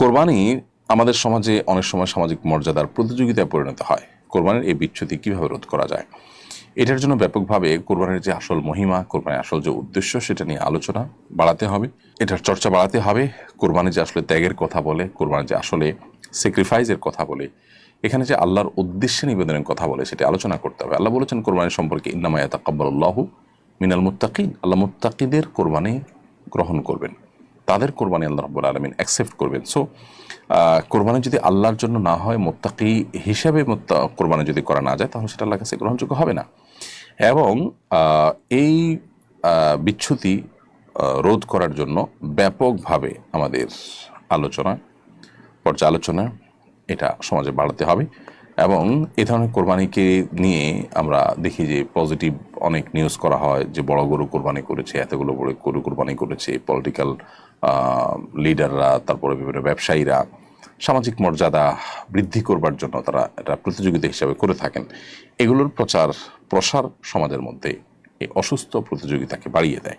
কোরবানি আমাদের সমাজে অনেক সময় সামাজিক মর্যাদার প্রতিযোগিতায় পরিণত হয়। কোরবানির এই বিচ্ছুতি কীভাবে রোধ করা যায়? এটার জন্য ব্যাপকভাবে কোরবানির যে আসল মহিমা, কোরবানির আসল যে উদ্দেশ্য, সেটা নিয়ে আলোচনা বাড়াতে হবে। এটার চর্চা বাড়াতে হবে। কোরবানি যে আসলে ত্যাগের কথা বলে, কোরবানি যে আসলে স্যাক্রিফাইসের কথা বলে, এখানে যে আল্লাহর উদ্দেশ্যে নিবেদনের কথা বলে, সেটা আলোচনা করতে হবে। আল্লাহ বলেছেন, কোরবানি সম্পর্কে ইন্নামায়া তাকাব্বাল্লাহু মিনাল মুত্তাকিন। আল্লাহ মুত্তাকিদের কোরবানি গ্রহণ করবেন। তাদের কোরবানি আল্লাহ রব্বুল আলমিন অ্যাকসেপ্ট করবেন। সো কোরবানি যদি আল্লাহর জন্য না হয় মোত্তাকি হিসাবে কোরবানি যদি করা না যায় তাহলে সেটা আল্লাহ কাছে গ্রহণযোগ্য হবে না। এবং এই আহ, বিচ্যুতি রোধ করার জন্য ব্যাপকভাবে আমাদের আলোচনা পর্যালোচনা এটা সমাজে বাড়াতে হবে। এবং এ ধরনের কোরবানিকে নিয়ে আমরা দেখি যে পজিটিভ অনেক নিউজ করা হয় যে বড় গরু কোরবানি করেছে, এতগুলো বড় গরু কোরবানি করেছে পলিটিক্যাল লিডাররা তারপরে বিভিন্ন ব্যবসায়ীরা, সামাজিক মর্যাদা বৃদ্ধি করবার জন্য তারা এটা প্রতিযোগিতা হিসাবে করে থাকেন। এগুলোর প্রচার, প্রসার সমাজের মধ্যে এই অসুস্থ প্রতিযোগিতাকে বাড়িয়ে দেয়।